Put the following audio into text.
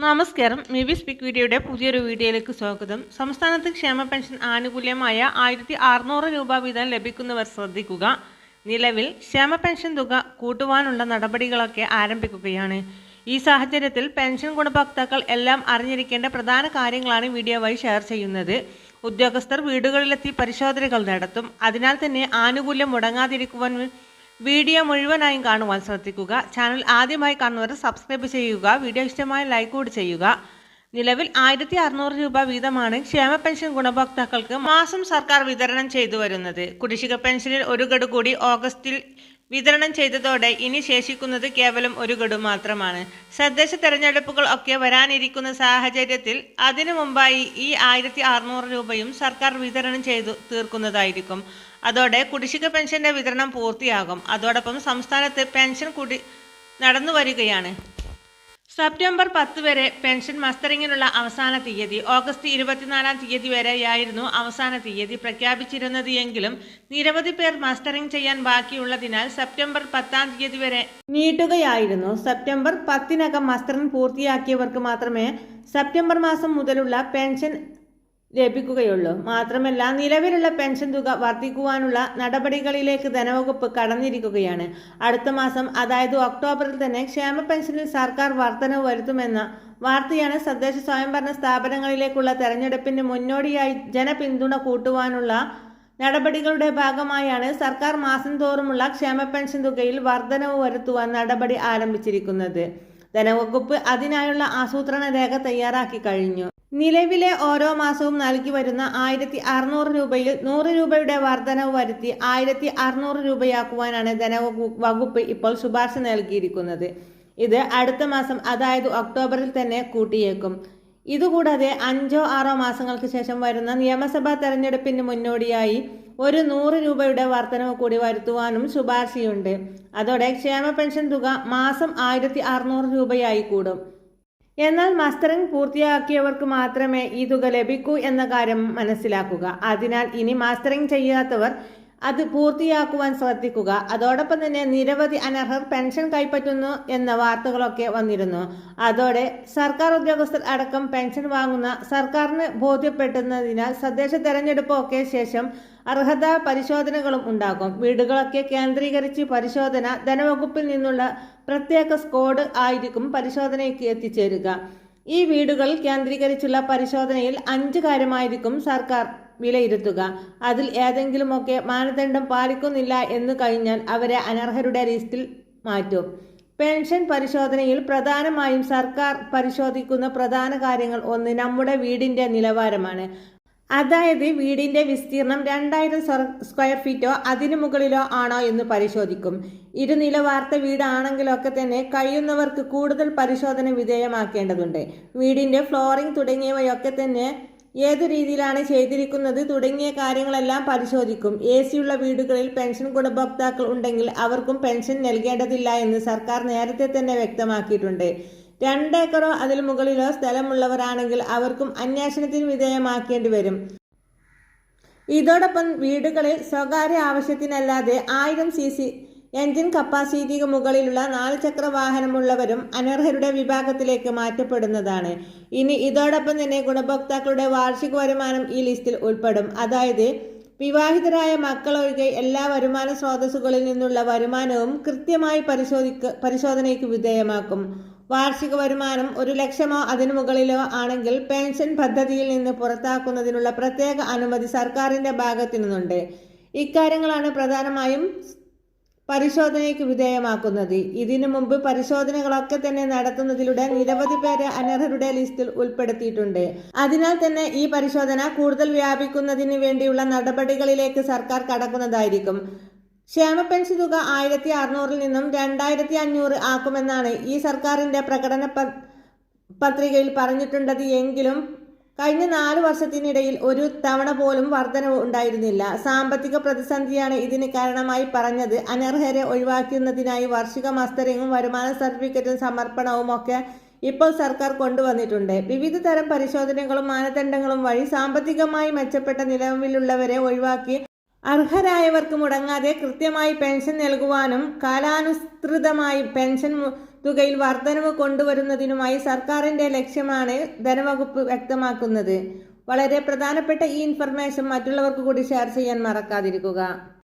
നമസ്കാരം. മിവി സ്പീക്ക് വീഡിയോയുടെ പുതിയൊരു വീഡിയോയിലേക്ക് സ്വാഗതം. സംസ്ഥാനത്ത് ക്ഷേമ പെൻഷൻ ആനുകൂല്യമായ ആയിരത്തി അറുന്നൂറ് രൂപ വീതം ലഭിക്കുന്നവർ ശ്രദ്ധിക്കുക. നിലവിൽ ക്ഷേമ പെൻഷൻ തുക കൂട്ടുവാനുള്ള നടപടികളൊക്കെ ആരംഭിക്കുകയാണ്. ഈ സാഹചര്യത്തിൽ പെൻഷൻ ഗുണഭോക്താക്കൾ എല്ലാം അറിഞ്ഞിരിക്കേണ്ട പ്രധാന കാര്യങ്ങളാണ് വീഡിയോ വഴി ഷെയർ ചെയ്യുന്നത്. ഉദ്യോഗസ്ഥർ വീടുകളിലെത്തി പരിശോധനകൾ നടത്തും. അതിനാൽ തന്നെ ആനുകൂല്യം മുടങ്ങാതിരിക്കുവാൻ വീഡിയോ മുഴുവനായും കാണുവാൻ ശ്രദ്ധിക്കുക ചാനൽ ആദ്യമായി കാണുന്നവർ സബ്സ്ക്രൈബ് ചെയ്യുക. വീഡിയോ ഇഷ്ടമായ ലൈക്ക് കൂടി ചെയ്യുക. നിലവിൽ ആയിരത്തി അറുന്നൂറ് രൂപ വീതമാണ് ക്ഷേമ പെൻഷൻ ഗുണഭോക്താക്കൾക്ക് മാസം സർക്കാർ വിതരണം ചെയ്തു വരുന്നത്. കുടിശ്ശിക പെൻഷനിൽ ഒരു ഗഡു കൂടി ഓഗസ്റ്റിൽ വിതരണം ചെയ്തതോടെ ഇനി ശേഷിക്കുന്നത് കേവലം ഒരു ഗഡു മാത്രമാണ്. തദ്ദേശ തെരഞ്ഞെടുപ്പുകൾ ഒക്കെ വരാനിരിക്കുന്ന സാഹചര്യത്തിൽ അതിനു മുമ്പായി ഈ ആയിരത്തി അറുന്നൂറ് രൂപയും സർക്കാർ വിതരണം ചെയ്തു തീർക്കുന്നതായിരിക്കും. അതോടെ കുടിശ്ശിക പെൻഷന്റെ വിതരണം പൂർത്തിയാകും. അതോടൊപ്പം സംസ്ഥാനത്ത് പെൻഷൻ കുടി നടന്നു വരികയാണ് സെപ്റ്റംബർ പത്ത് വരെ പെൻഷൻ മസ്റ്ററിങ്ങിനുള്ള അവസാന തീയതി. ഓഗസ്റ്റ് ഇരുപത്തിനാലാം തീയതി വരെയായിരുന്നു അവസാന തീയതി പ്രഖ്യാപിച്ചിരുന്നത് എങ്കിലും നിരവധി പേർ മസ്റ്ററിംഗ് ചെയ്യാൻ ബാക്കിയുള്ളതിനാൽ സെപ്റ്റംബർ പത്താം തീയതി വരെ നീട്ടുകയായിരുന്നു. സെപ്റ്റംബർ പത്തിനകം മസ്റ്ററിംഗ് പൂർത്തിയാക്കിയവർക്ക് മാത്രമേ സെപ്റ്റംബർ മാസം മുതലുള്ള പെൻഷൻ ലഭിക്കുകയുള്ളൂ. മാത്രമല്ല നിലവിലുള്ള പെൻഷൻ തുക വർദ്ധിക്കുവാനുള്ള നടപടികളിലേക്ക് ധനവകുപ്പ് കടന്നിരിക്കുകയാണ്. അടുത്ത മാസം അതായത് ഒക്ടോബറിൽ തന്നെ ക്ഷേമ പെൻഷനിൽ സർക്കാർ വർധനവ് വരുത്തുമെന്ന വാർത്തയാണ് തദ്ദേശ സ്വയംഭരണ സ്ഥാപനങ്ങളിലേക്കുള്ള തെരഞ്ഞെടുപ്പിന് മുന്നോടിയായി ജനപിന്തുണ കൂട്ടുവാനുള്ള നടപടികളുടെ ഭാഗമായാണ് സർക്കാർ മാസം തോറുമുള്ള ക്ഷേമ പെൻഷൻ തുകയിൽ വർധനവ് വരുത്തുവാൻ നടപടി ആരംഭിച്ചിരിക്കുന്നത്. ധനവകുപ്പ് അതിനായുള്ള ആസൂത്രണ രേഖ തയ്യാറാക്കി കഴിഞ്ഞു. നിലവിലെ ഓരോ മാസവും നൽകി വരുന്ന ആയിരത്തി അറുന്നൂറ് രൂപയിൽ നൂറ് രൂപയുടെ വർധനവ് വരുത്തി ആയിരത്തി അറുന്നൂറ് രൂപയാക്കുവാനാണ് ധനവകു വകുപ്പ് ഇപ്പോൾ ശുപാർശ നൽകിയിരിക്കുന്നത്. ഇത് അടുത്ത മാസം അതായത് ഒക്ടോബറിൽ തന്നെ കൂട്ടിയേക്കും. ഇതുകൂടാതെ അഞ്ചോ ആറോ മാസങ്ങൾക്ക് ശേഷം വരുന്ന നിയമസഭാ തെരഞ്ഞെടുപ്പിന് മുന്നോടിയായി ഒരു നൂറ് രൂപയുടെ വർധനവ് കൂടി വരുത്തുവാനും ശുപാർശയുണ്ട്. അതോടെ ക്ഷേമ പെൻഷൻ തുക മാസം ആയിരത്തി രൂപയായി കൂടും. എന്നാൽ മസ്റ്ററിംഗ് പൂർത്തിയാക്കിയവർക്ക് മാത്രമേ ഈ തുക ലഭിക്കൂ എന്ന കാര്യം മനസ്സിലാക്കുക. അതിനാൽ ഇനി മാസ്റ്ററിംഗ് ചെയ്യാത്തവർ അത് പൂർത്തിയാക്കുവാൻ ശ്രദ്ധിക്കുക. അതോടൊപ്പം തന്നെ നിരവധി അനർഹർ പെൻഷൻ കൈപ്പറ്റുന്നു എന്ന വാർത്തകളൊക്കെ വന്നിരുന്നു. അതോടെ സർക്കാർ ഉദ്യോഗസ്ഥർ അടക്കം പെൻഷൻ വാങ്ങുന്ന സർക്കാരിന് ബോധ്യപ്പെടുന്നതിനാൽ തദ്ദേശ തെരഞ്ഞെടുപ്പൊക്കെ ശേഷം അർഹതാ പരിശോധനകളും ഉണ്ടാകും. വീടുകളൊക്കെ കേന്ദ്രീകരിച്ച് പരിശോധന ധനവകുപ്പിൽ നിന്നുള്ള പ്രത്യേക സ്ക്വാഡ് ആയിരിക്കും പരിശോധനയ്ക്ക് എത്തിച്ചേരുക. ഈ വീടുകൾ കേന്ദ്രീകരിച്ചുള്ള പരിശോധനയിൽ അഞ്ച് കാര്യമായിരിക്കും സർക്കാർ വിലയിരുത്തുക. അതിൽ ഏതെങ്കിലുമൊക്കെ മാനദണ്ഡം പാലിക്കുന്നില്ല എന്ന് കഴിഞ്ഞാൽ അവരെ അനർഹരുടെ ലിസ്റ്റിൽ മാറ്റും. പെൻഷൻ പരിശോധനയിൽ പ്രധാനമായും സർക്കാർ പരിശോധിക്കുന്ന പ്രധാന കാര്യങ്ങൾ ഒന്ന് നമ്മുടെ വീടിന്റെ നിലവാരമാണ്. അതായത് വീടിന്റെ വിസ്തീർണം രണ്ടായിരം സ്ക്വയർ ഫീറ്റോ അതിനു മുകളിലോ ആണോ എന്ന് പരിശോധിക്കും. ഇരുനില വാർത്ത വീടാണെങ്കിലൊക്കെ തന്നെ കഴിയുന്നവർക്ക് കൂടുതൽ പരിശോധന വിധേയമാക്കേണ്ടതുണ്ട്. വീടിന്റെ ഫ്ലോറിംഗ് തുടങ്ങിയവയൊക്കെ തന്നെ ഏതു രീതിയിലാണ് ചെയ്തിരിക്കുന്നത് തുടങ്ങിയ കാര്യങ്ങളെല്ലാം പരിശോധിക്കും. എ സിയുള്ള വീടുകളിൽ പെൻഷൻ ഗുണഭോക്താക്കൾ ഉണ്ടെങ്കിൽ അവർക്കും പെൻഷൻ നൽകേണ്ടതില്ല എന്ന് സർക്കാർ നേരത്തെ തന്നെ വ്യക്തമാക്കിയിട്ടുണ്ട്. രണ്ടേക്കറോ അതിൽ മുകളിലോ സ്ഥലമുള്ളവരാണെങ്കിൽ അവർക്കും അന്വേഷണത്തിന് വിധേയമാക്കേണ്ടി വരും. ഇതോടൊപ്പം വീടുകളിൽ സ്വകാര്യ ആവശ്യത്തിനല്ലാതെ ആയിരം സി സി എൻജിൻ കപ്പാസിറ്റിക്ക് മുകളിലുള്ള നാല് ചക്ര വാഹനമുള്ളവരും അനർഹരുടെ വിഭാഗത്തിലേക്ക് മാറ്റപ്പെടുന്നതാണ്. ഇനി ഇതോടൊപ്പം തന്നെ ഗുണഭോക്താക്കളുടെ വാർഷിക വരുമാനം ഈ ലിസ്റ്റിൽ ഉൾപ്പെടും. അതായത് വിവാഹിതരായ മക്കളൊഴികെ എല്ലാ വരുമാന സ്രോതസ്സുകളിൽ നിന്നുള്ള വരുമാനവും കൃത്യമായി പരിശോധിക്ക പരിശോധനയ്ക്ക് വിധേയമാക്കും. വാർഷിക വരുമാനം ഒരു ലക്ഷമോ അതിനു മുകളിലോ ആണെങ്കിൽ പെൻഷൻ പദ്ധതിയിൽ നിന്ന് പുറത്താക്കുന്നതിനുള്ള പ്രത്യേക അനുമതി സർക്കാരിന്റെ ഭാഗത്തു നിന്നുണ്ട്. ഇക്കാര്യങ്ങളാണ് പ്രധാനമായും പരിശോധനയ്ക്ക് വിധേയമാക്കുന്നത്. ഇതിനു മുമ്പ് പരിശോധനകളൊക്കെ തന്നെ നടത്തുന്നതിലൂടെ നിരവധി പേരെ അനർഹരുടെ ലിസ്റ്റിൽ ഉൾപ്പെടുത്തിയിട്ടുണ്ട്. അതിനാൽ തന്നെ ഈ പരിശോധന കൂടുതൽ വ്യാപിക്കുന്നതിന് വേണ്ടിയുള്ള നടപടികളിലേക്ക് സർക്കാർ കടക്കുന്നതായിരിക്കും. ക്ഷേമ പെൻഷൻ തുക ആയിരത്തി അറുന്നൂറിൽ നിന്നും രണ്ടായിരത്തി അഞ്ഞൂറ് ആക്കുമെന്നാണ് ഈ സർക്കാരിന്റെ പ്രകടന പത്രികയിൽ പറഞ്ഞിട്ടുള്ളത്. എങ്കിലും കഴിഞ്ഞ നാല് വർഷത്തിനിടയിൽ ഒരു തവണ പോലും വർധനവ് ഉണ്ടായിരുന്നില്ല. സാമ്പത്തിക പ്രതിസന്ധിയാണ് ഇതിന് കാരണമായി പറഞ്ഞത്. അനർഹരെ ഒഴിവാക്കുന്നതിനായി വാർഷിക മസ്റ്ററിങ്ങും വരുമാന സർട്ടിഫിക്കറ്റും സമർപ്പണവും ഒക്കെ ഇപ്പോൾ സർക്കാർ കൊണ്ടുവന്നിട്ടുണ്ട്. വിവിധ തരം പരിശോധനകളും മാനദണ്ഡങ്ങളും വഴി സാമ്പത്തികമായി മെച്ചപ്പെട്ട നിലവിലുള്ളവരെ ഒഴിവാക്കി അർഹരായവർക്ക് മുടങ്ങാതെ കൃത്യമായി പെൻഷൻ നൽകുവാനും കാലാനുസൃതമായി പെൻഷൻ തുകയിൽ വർധനവ് കൊണ്ടുവരുന്നതിനുമായി സർക്കാരിന്റെ ലക്ഷ്യമാണ് ധനവകുപ്പ് വ്യക്തമാക്കുന്നത്. വളരെ പ്രധാനപ്പെട്ട ഈ ഇൻഫർമേഷൻ മറ്റുള്ളവർക്ക് കൂടി ഷെയർ ചെയ്യാൻ മറക്കാതിരിക്കുക.